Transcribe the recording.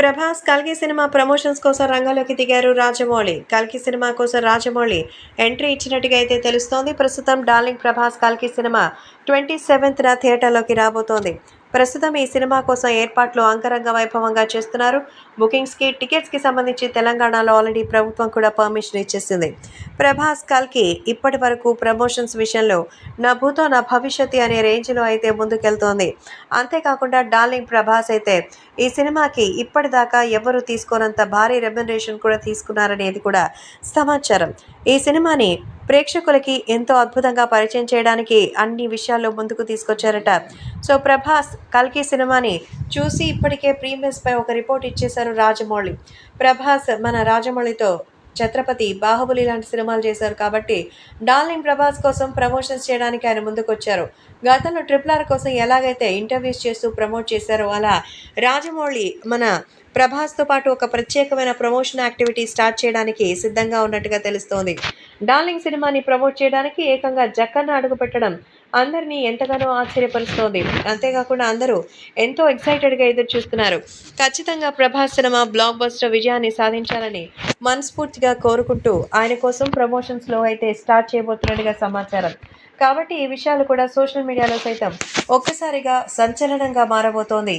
ప్రభాస్ కల్కి cinema promotions కోసం రంగంలోకి దిగారు రాజమౌళి. కల్కి సినిమా కోసం రాజమౌళి ఎంట్రీ ఇచ్చినట్టుగా అయితే తెలుస్తోంది. ప్రస్తుతం డార్లింగ్ ప్రభాస్ కల్కి సినిమా ట్వంటీ సెవెంత్న థియేటర్లోకి రాబోతోంది. ప్రస్తుతం ఈ సినిమా కోసం ఏర్పాట్లు అంగరంగ వైభవంగా చేస్తున్నారు. బుకింగ్స్కి టికెట్స్కి సంబంధించి తెలంగాణలో ఆల్రెడీ ప్రభుత్వం కూడా పర్మిషన్ ఇచ్చేసింది. ప్రభాస్ కల్కి ఇప్పటి వరకు ప్రమోషన్స్ విషయంలో నా భూతో నా భవిష్యత్తు అనే రేంజ్లో అయితే ముందుకెళ్తోంది. అంతేకాకుండా డార్లింగ్ ప్రభాస్ అయితే ఈ సినిమాకి ఇప్పటిదాకా ఎవరు తీసుకోనంత భారీ రెమ్యునరేషన్ కూడా తీసుకున్నారనేది కూడా సమాచారం. ఈ సినిమాని ప్రేక్షకులకి ఎంతో అద్భుతంగా పరిచయం చేయడానికి అన్ని విషయాల్లో ముందుకు తీసుకొచ్చారట. సో ప్రభాస్ కల్కి సినిమాని చూసి ఇప్పటికే ప్రీమియర్స్ పై ఒక రిపోర్ట్ ఇచ్చేశారు రాజమౌళి. ప్రభాస్ మన రాజమౌళితో ఛత్రపతి బాహుబలి లాంటి సినిమాలు చేశారు కాబట్టి డార్లింగ్ ప్రభాస్ కోసం ప్రమోషన్స్ చేయడానికి ఆయన ముందుకొచ్చారు. గతంలో ట్రిపుల్ ఆర్ కోసం ఎలాగైతే ఇంటర్వ్యూస్ చేస్తూ ప్రమోట్ చేశారో అలా రాజమౌళి మన ప్రభాస్తో పాటు ఒక ప్రత్యేకమైన ప్రమోషన్ యాక్టివిటీ స్టార్ట్ చేయడానికి సిద్ధంగా ఉన్నట్టుగా తెలుస్తోంది. డార్లింగ్ సినిమాని ప్రమోట్ చేయడానికి ఏకంగా జక్కన్న అడుగు పెట్టడం అందరినీ ఎంతగానో ఆశ్చర్యపరుస్తోంది. అంతేకాకుండా అందరూ ఎంతో ఎక్సైటెడ్గా ఎదురు చూస్తున్నారు ఖచ్చితంగా ప్రభాస్ సినిమా బ్లాక్ బస్టర్ విజయాన్ని సాధించాలని మనస్ఫూర్తిగా కోరుకుంటూ ఆయన కోసం ప్రమోషన్స్లో అయితే స్టార్ట్ చేయబోతున్నట్టుగా సమాచారం. కాబట్టి ఈ విషయాలు కూడా సోషల్ మీడియాలో సైతం ఒక్కసారిగా సంచలనంగా మారబోతోంది.